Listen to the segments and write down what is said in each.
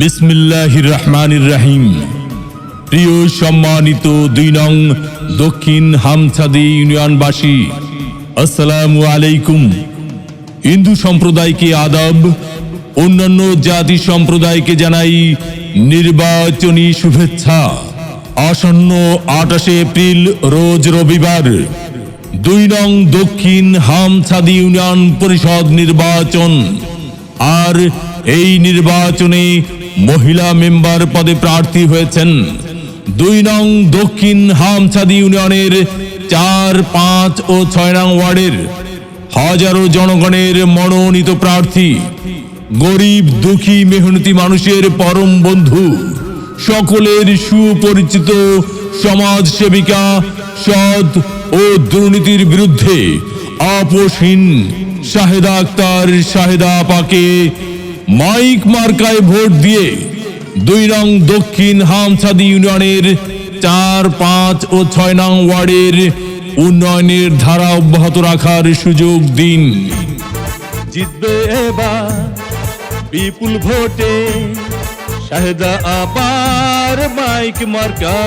বিসমিল্লাহির রহমানির রাহিম প্রিয় সম্মানিত দুই নং দক্ষিণ হামছাদি ইউনিয়নবাসী, আসসালামু আলাইকুম। হিন্দু সম্প্রদায়কে আদব, অন্যান্য জাতি সম্প্রদায়কে জানাই নির্বাচনী শুভেচ্ছা। আসন্ন আঠাশে এপ্রিল, রোজ রবিবার দুই নং দক্ষিণ হামছাদি ইউনিয়ন পরিষদ নির্বাচন। আর এই নির্বাচনে মহিলা মেম্বার পদে প্রার্থী হয়েছেন দুই নং দক্ষিণ হামছাদি ইউনিয়নের চার, পাঁচ ও ছয় নং ওয়ার্ডের হাজারো জনগণের মনোনীত প্রার্থী, গরিব দুঃখী মেহনতি মানুষের পরম বন্ধু, সকলের সুপরিচিত সমাজ সেবিকা, সৎ ও দুর্নীতির বিরুদ্ধে আপোষহীন শাহেদা আক্তার, শাহেদা আপাকে মাইক মার্কায় ভোট দিয়ে দুই নং দক্ষিণ হামছাদি ইউনিয়নের চার, পাঁচ ও ছয় নং ওয়ার্ডের উন্নয়নের ধারা অব্যাহত রাখার সুযোগ দিন। জিতবে এবার বিপুল ভোটে শাহেদা আপার মাইক মার্কা।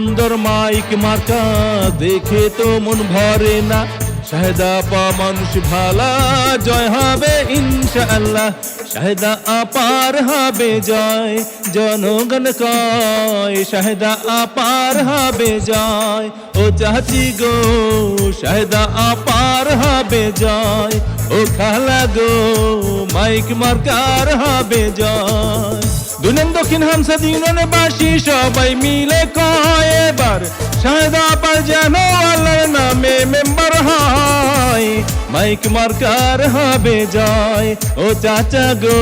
সুন্দর মাইক মার্কা দেখে তো মন ভরে না। শাহেদা আপা মানুষ ভালা, জয় হবে ইনশাআল্লাহ। শাহেদা আপার হবে জয়, জনগণ কয়, শাহেদা আপার হবে জয়। ও চাচি গো, শাহেদা আপার হবে জয়। ও খালা গো, মাইক মার্কার হবে জয়। দুনন দক্ষিণ হামসাদ ইউনিয়নে বাসী সবাই মিলে কয় এবার, শাহেদা আপার যেন আল্লাহর নামে মেম্বার হয়। মাইক মার্কার হবে জয় ও চাচা গো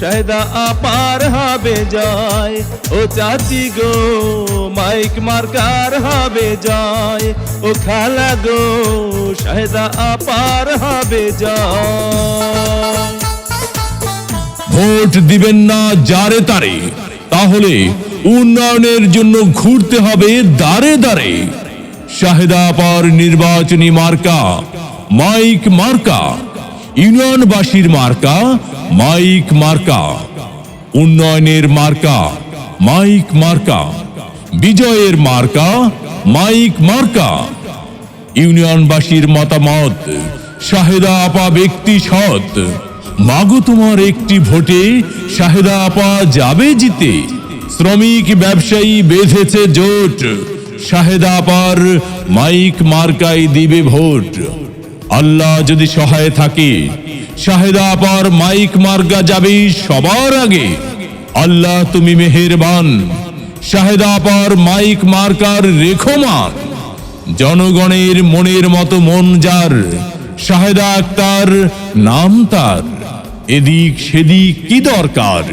শাহেদা আপার হবে জয় ও চাচি গো, মাইক মার্কার হবে জয় ও খালা গো শাহেদা আপার হবে জয় ভোট দিবেন না যারে তারে, তাহলে উন্নয়নের জন্য ঘুরতে হবে দাঁড়ে দাঁড়ে শাহেদা পার নির্বাচনী মার্কা, মাইক মার্কা, ইউনিয়নবাসীর মার্কা, মাইক মার্কা, উন্নয়নের মার্কা, মাইক মার্কা, বিজয়ের মার্কা, মাইক মার্কা। ইউনিয়নবাসীর মতামত, শাহেদা আপা ব্যক্তি সৎ। মাগো তোমার একটি ভোটে শাহেদা আপা যাবে জিতে। শ্রমিক ব্যবসায়ী বেঁধেছে জোট। শাহেদা আপার মাইক মার্কাই দিবে ভোট। আল্লাহ যদি সহায় থাকে শাহেদা আপার মাইক মার্কা যাবে সবার আগে। আল্লাহ তুমি মেহেরবান শাহেদা আপার মাইক মার্কার রেখমান। জনগণের মনের মতো মন যার, শাহেদা আক্তার নাম তার। এদিক সেদিক কি দরকার?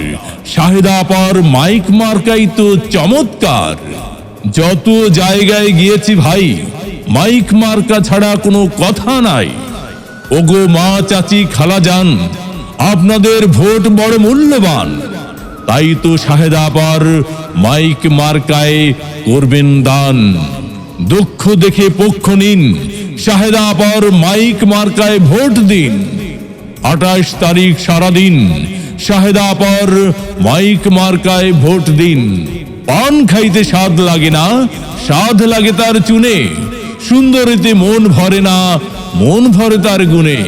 শাহেদা পার মাইক মার্কাই তো চমৎকার। যত জায়গায় গিয়েছি ভাই, মাইক মার্কা ছাড়া কোনো কথা নাই। ওগো মা চাচি খালা যান, আপনাদের ভোট বড় মূল্যবান। তাই তো শাহেদা পার মাইক মার্কায় করবেন দান। দুঃখ দেখে পক্ষ নিন, শাহেদা আপার মাইক মার্কায় ভোট দিন। আঠাশ তারিখ সারাদিন, শাহেদা আপার মাইক মার্কায় ভোট দিন। পান খাইতে স্বাদ লাগে না, স্বাদ লাগে তার চুনে। সুন্দরীতে মন ভরে না, মন ভরে তার গুণে।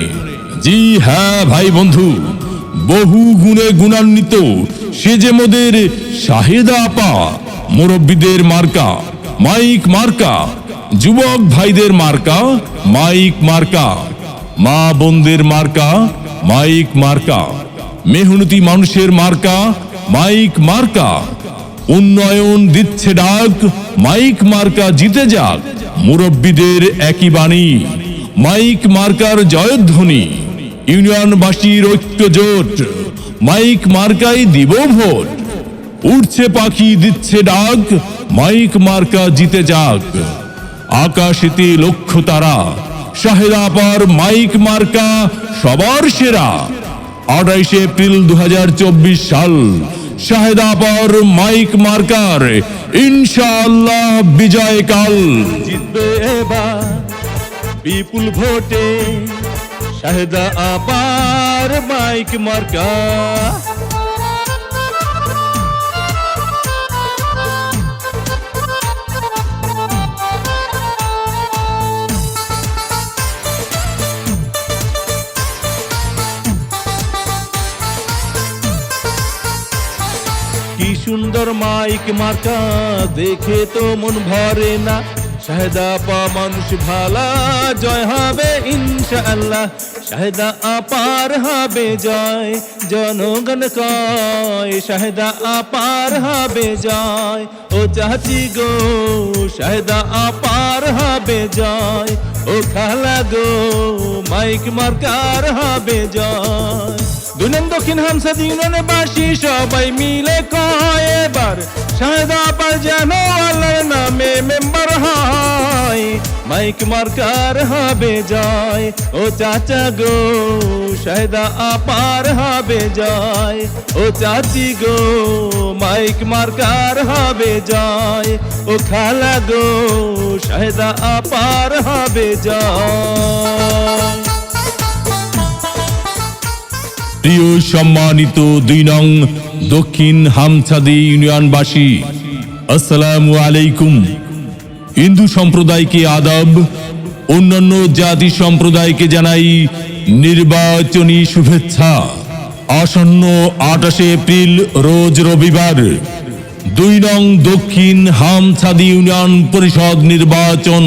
জি হ্যাঁ ভাই বন্ধু, বহু গুণে গুণান্বিত, সে যে মোদের শাহেদা আপা, মুরব্বীদের মার্কা, মাইক মার্কা, যুবক ভাইদের মার্কা, মাইক মার্কা, মা বোনদের মার্কা, মাইক মার্কা, মেহনতি মানুষের মার্কা, মাইক মার্কা। উন্নয়ন দিচ্ছে ডাক, মাইক মার্কা জিতে যাক, মুরব্বীদের একই বাণী, মাইক মার্কার জয়ধ্বনি, ইউনিয়নবাসীর ঐক্য জোট, মাইক মার্কাই দিব ভোট উঠছে পাখি দিচ্ছে ডাক, মাইক মার্কা জিতে যাক, আকাশেতে লক্ষ্য তারা, শাহেদা পার মাইক মার্কা সবার সেরা, আঠাইশে এপ্রিল দু হাজার চব্বিশ সাল শাহেদাপর মাইক মার্কার ইনশাআল্লাহ বিজয়কাল। জিতবে এবার বিপুল ভোটে শাহেদা আবার মাইক মার্কা সুন্দর মাইক মার্কা দেখে তো মন ভরে না। শাহেদা পা মানুষ ভালা, জয় হবে ইনশাআল্লাহ। শাহেদা আপার হবে জয়, জনগণ কয়, শাহেদা আপার হবে জয়। ও চাচি গো, শাহেদা আপার হবে জয়। ও খালা গো, মাইক মার্কার হবে জয়। দুনেন দক্ষিণ হামসাদ ইউনিয়নে বাসী, সবাই মিলে কয় এবার শাহেদা পার যেন আল্লাহর নামে মেম্বার হয়। মাইক মার্কার হবে যায় ও চাচা গো শাহেদা আপার হবে যায় ও চাচি গো, মাইক মার্কার হবে যায় ও খালা গো শাহেদা আপার হবে যায় প্রিয় সম্মানিত দুই নং দক্ষিণ হামছাদি ইউনিয়নবাসী, আসসালামু আলাইকুম। হিন্দু সম্প্রদায়কে আদব, অন্যান্য জাতি সম্প্রদায়কে জানাই নির্বাচনী শুভেচ্ছা। আসন্ন আঠাশে এপ্রিল, রোজ রবিবার, দুই নং দক্ষিণ হামছাদি ইউনিয়ন পরিষদ নির্বাচন।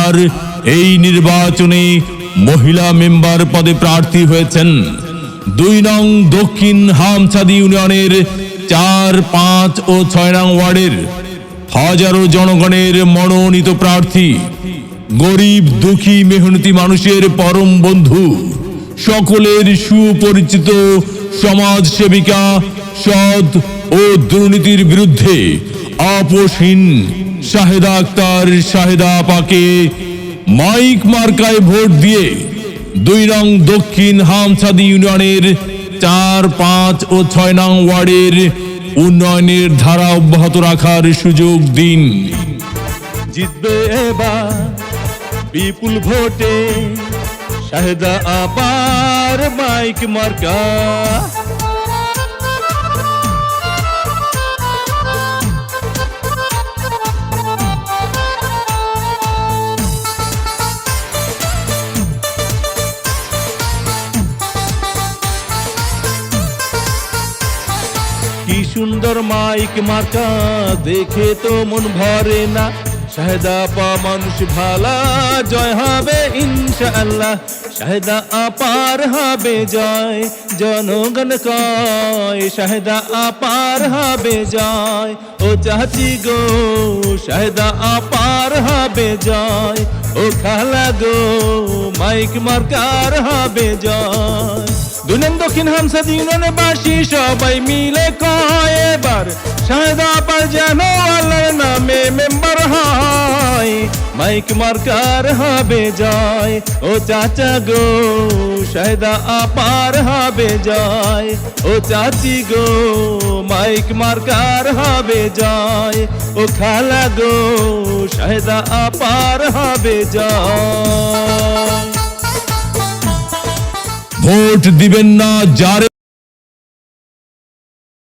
আর এই নির্বাচনে মহিলা মেম্বার পদে প্রার্থী হয়েছেন দুই নং দক্ষিণ হামছাদি ইউনিয়নের চার, পাঁচ ও ছয় নং ওয়ার্ডের হাজারো জনগণের মনোনীত প্রার্থী, গরিব, দুঃখী, মেহনতি মানুষের পরম বন্ধু, সকলের সুপরিচিত সমাজ সেবিকা, সৎ ও দুর্নীতির বিরুদ্ধে আপোষহীন শাহেদা আক্তার, শাহেদা পাকে মাইক মার্কায় ভোট দিয়ে দুই রং দক্ষিণ হামসাদি ইউনিয়নের চার, পাঁচ ও ছয় নং ওয়ার্ডের উন্নয়নের ধারা অব্যাহত রাখার সুযোগ দিন। জিতবে এবার বিপুল ভোটে শাহেদা আবার মাইক মার্কা। সুন্দর মাইক মার্কা দেখে তো মন ভরে না। শাহেদা পা মানুষ ভালা, জয় হবে ইনশাআল্লাহ। শাহেদা আপার হবে জয়, জনগণ কয়, শাহেদা আপার হবে জয়। ও চাচি গো, শাহেদা আপার হবে জয়। ও খালা গো, মাইক মার্কার হবে জয়। দুনেন দক্ষিণ হামসাদ ইউনিয়নে বাসী, সবাই মিলে কয় এবার শাহেদা পার যেন আল্লাহর নামে মেম্বার হয়। মাইক মার্কার হবে যায় ও চাচা গো শাহেদা আপার হবে যায় ও চাচি গো, মাইক মার্কার হবে যায় ও খালা গো শাহেদা আপার হবে যায় ভোট দিবেন না যারে